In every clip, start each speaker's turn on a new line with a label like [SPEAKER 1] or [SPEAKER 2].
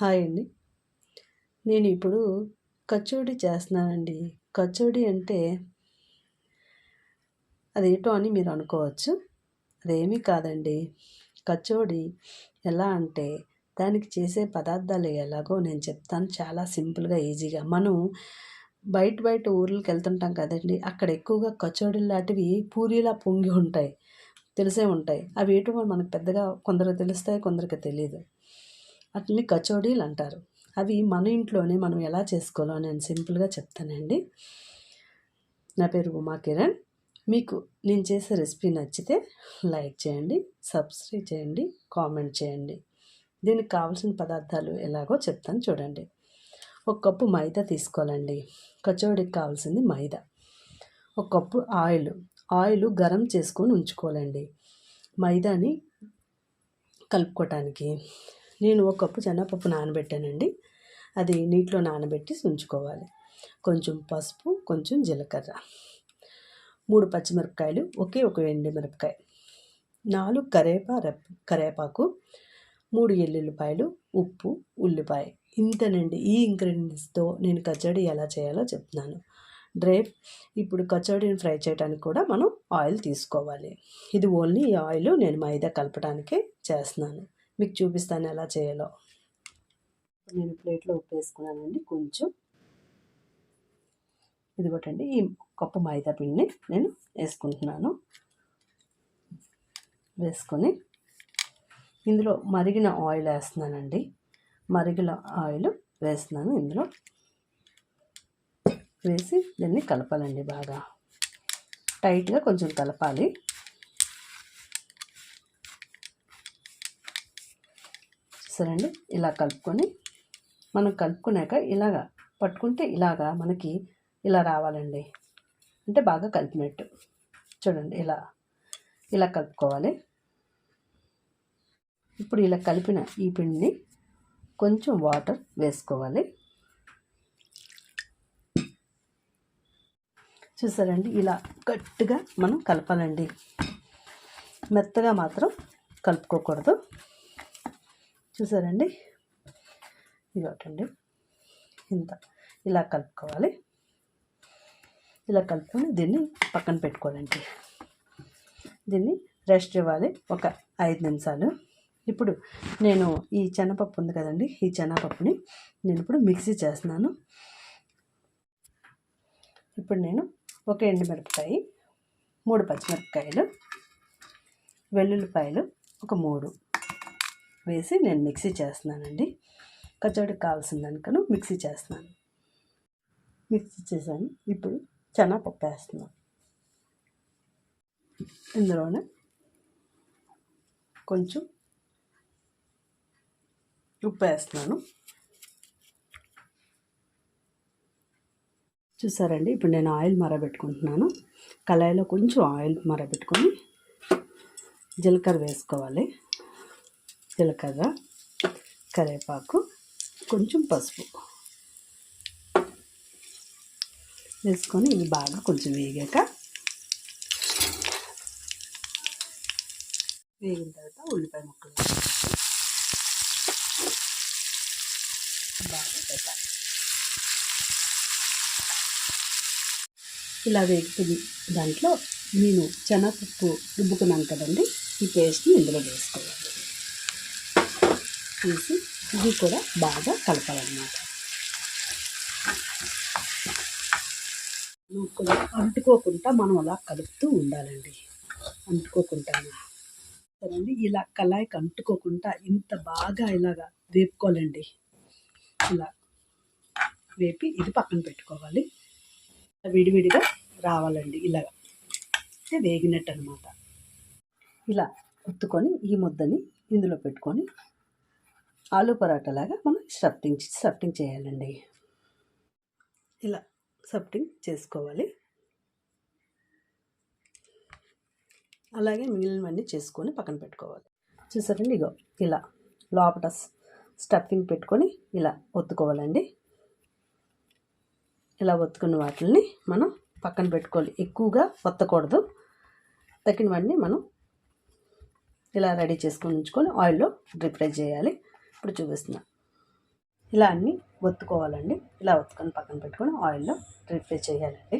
[SPEAKER 1] Hi అండి. నేను ఇప్పుడు కచోడి చేస్తున్నానండి. కచోడి అంటే అదేటో అని మీరు అనుకోవచ్చు. అదేమీ కాదండి. కచోడీ ఎలా అంటే దానికి చేసే పదార్థాలు ఎలాగో నేను చెప్తాను. చాలా సింపుల్గా ఈజీగా. మనం బయట బయట ఊర్లకు వెళ్తుంటాం కదండి. అక్కడ ఎక్కువగా కచోడీలు లాంటివి పూరీలా పొంగి ఉంటాయి. తెలిసే ఉంటాయి. అవి ఏటో మనకు పెద్దగా కొందరు తెలుస్తాయి కొందరికి తెలియదు వాటిని కచోడీలు అంటారు. అవి మన ఇంట్లోనే మనం ఎలా చేసుకోవాలో నేను సింపుల్గా చెప్తానండి నా పేరు ఉమా కిరణ్. మీకు నేను చేసే రెసిపీ నచ్చితే లైక్ చేయండి సబ్స్క్రైబ్ చేయండి కామెంట్ చేయండి. దీనికి కావాల్సిన పదార్థాలు ఎలాగో చెప్తాను చూడండి. ఒక కప్పు మైదా తీసుకోవాలండి. కచోడీకి కావాల్సింది మైదా. ఒక కప్పు ఆయిల్. ఆయిల్ గరం చేసుకొని ఉంచుకోవాలండి. మైదాని కలుపుకోవటానికి నేను ఒక కప్పు శనగపప్పు నానబెట్టానండి. అది నీటిలో నానబెట్టి ఉంచుకోవాలి కొంచెం పసుపు కొంచెం జీలకర్ర. మూడు పచ్చిమిరపకాయలు ఒకే ఒక మిరపకాయ నాలుగు కరేపా కరేపాకు మూడు ఎల్లుల్లిపాయలు ఉప్పు ఉల్లిపాయ. ఇంతనండి. ఈ ఇంగ్రీడియంట్స్తో నేను కచోడీ ఎలా చేయాలో చెప్తున్నాను. డ్రై ఇప్పుడు కచోడీని ఫ్రై చేయడానికి కూడా మనం ఆయిల్ తీసుకోవాలి. ఇది ఓన్లీ ఈ ఆయిల్ నేను మైదా కలపడానికే చేస్తున్నాను. మీకు చూపిస్తాను ఎలా చేయాలో. నేను ప్లేట్లో ఉప్పు వేసుకున్నానండి కొంచెం. ఇదిగోటండి ఈ కప్పు మైదా పిండిని నేను వేసుకుంటున్నాను. వేసుకొని ఇందులో మరిగిన ఆయిల్ వేస్తున్నానండి. మరిగిన ఆయిల్ వేస్తున్నాను ఇందులో. వేసి దీన్ని కలపాలండి బాగా. టైట్గా కొంచెం కలపాలి. చూసారండి ఇలా కలుపుకొని మనం కలుపుకున్నాక ఇలాగా పట్టుకుంటే ఇలాగా మనకి ఇలా రావాలండి. అంటే బాగా కలిపినట్టు. చూడండి ఇలా ఇలా కలుపుకోవాలి. ఇప్పుడు ఇలా కలిపిన ఈ పిండిని కొంచెం వాటర్ వేసుకోవాలి. చూసారండి? ఇలా గట్టిగా మనం కలపాలండి. మెత్తగా మాత్రం కలుపుకోకూడదు. చూసారండి? ఇదొకటండి. ఇంత. ఇలా కలుపుకోవాలి. ఇలా కలుపుకొని దీన్ని పక్కన పెట్టుకోవాలండి. దీన్ని రెస్ట్ ఇవ్వాలి. ఒక ఐదు నిమిషాలు. ఇప్పుడు నేను ఈ శనగపప్పు ఉంది కదండి ఈ శనగపప్పుని నేను ఇప్పుడు మిక్సీ చేస్తున్నాను. ఇప్పుడు నేను ఒక ఎండుమిరపకాయ మూడు పచ్చిమిరపకాయలు వెల్లుల్లిపాయలు ఒక మూడు. వేసి నేను మిక్సీ చేస్తున్నానండి. కచోడికి కావాల్సిన దానికను మిక్సీ చేస్తున్నాను. మిక్సీ చేశాను. ఇప్పుడు శనగపప్పు వేస్తున్నాను. ఇందులోనే కొంచెం ఉప్పు వేస్తున్నాను. చూసారండి? ఇప్పుడు నేను ఆయిల్ మరబెట్టుకుంటున్నాను కళాయిలో కొంచెం ఆయిల్ మరబెట్టుకొని జీలకర్ర వేసుకోవాలి. జీలకర్ర కరివేపాకు కొంచెం పసుపు. వేసుకొని ఇవి బాగా కొంచెం వేగాక వేగిన తర్వాత ఉల్లిపాయ ముక్కలు బాగా పెట్టాలి. ఇలా వేగుతుంది దాంట్లో నేను శనగపప్పు రుబ్బుకున్నాను కదండి ఈ పేస్ట్ని ఇందులో వేసుకోవాలి. తీసి ఇది కూడా బాగా కలపాలన్నమాట. అంటుకోకుండా మనం అలా కలుపుతూ ఉండాలండి. అంటుకోకుండా సరేండి ఇలా కళాయికి అంటుకోకుండా ఇంత బాగా ఇలాగా వేపుకోవాలండి. ఇలా వేపి ఇది పక్కన పెట్టుకోవాలి. విడివిడిగా రావాలండి ఇలాగా. అంటే వేగినట్టు అనమాట ఇలా ఉత్తుకొని ఈ ముద్దని ఇందులో పెట్టుకొని ఆలు పరాటా లాగా మనం స్టఫింగ్ స్టఫింగ్ చేయాలండి. ఇలా స్టఫింగ్ చేసుకోవాలి. అలాగే మిగిలినవన్నీ చేసుకొని పక్కన పెట్టుకోవాలి. చూసారండి ఇగో ఇలా లోపల స్టఫింగ్ పెట్టుకొని ఇలా ఒత్తుకోవాలండి. ఇలా ఒత్తుకున్న వాటిని మనం పక్కన పెట్టుకోవాలి. ఎక్కువగా ఒత్తకూడదు. తగ్గినవన్నీ మనం ఇలా రెడీ చేసుకొని ఉంచుకొని ఆయిల్లో డ్రిప్ ఫ్రై చేయాలి. ఇప్పుడు చూపిస్తున్నా. ఇలా అన్నీ ఒత్తుకోవాలండి. ఇలా ఒత్తుకొని పక్కన పెట్టుకొని ఆయిల్లో రిఫ్రై చేయాలండి.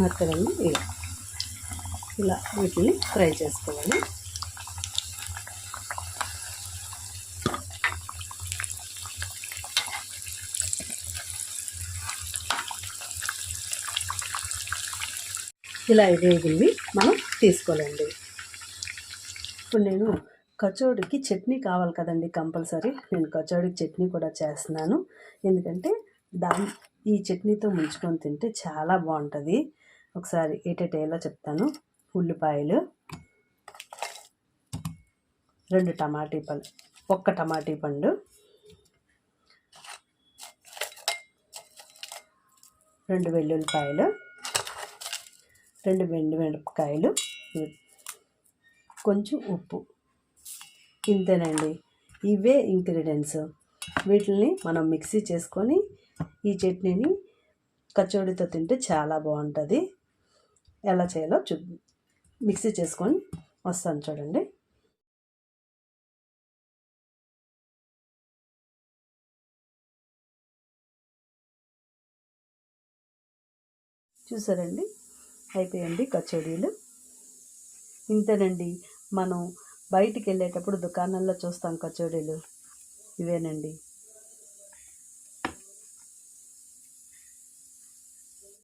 [SPEAKER 1] మరకలండి ఇలా. ఇలా వీటిని ఫ్రై చేసుకోవాలి. ఇలా వేగినవి మనం తీసుకోలేండి. ఇప్పుడు నేను కచోడికి చట్నీ కావాలి కదండి కంపల్సరీ. నేను కచోడికి చట్నీ కూడా చేస్తున్నాను. ఎందుకంటే దాని ఈ చట్నీతో ముంచుకొని తింటే చాలా బాగుంటుంది. ఒకసారి ఏటేటేలా చెప్తాను. ఉల్లిపాయలు రెండు టమాటీ పళ్ళు ఒక్క టమాటీ పండు రెండు వెల్లుల్లిపాయలు రెండు వెండి మిరపకాయలు. కొంచెం ఉప్పు. ఇంతేనండి. ఇవే ఇంగ్రీడియంట్స్ వీటిని మనం మిక్సీ చేసుకొని ఈ చట్నీని కచోడితో తింటే చాలా బాగుంటుంది. ఎలా చేయాలో చూ మిక్సీ చేసుకొని వస్తాను చూడండి. చూసారండి? అయిపోయండి కచోడీలు ఇంతేనండి మనం బయటికి వెళ్ళేటప్పుడు దుకాణాల్లో చూస్తాం కచోడీలు ఇవేనండి.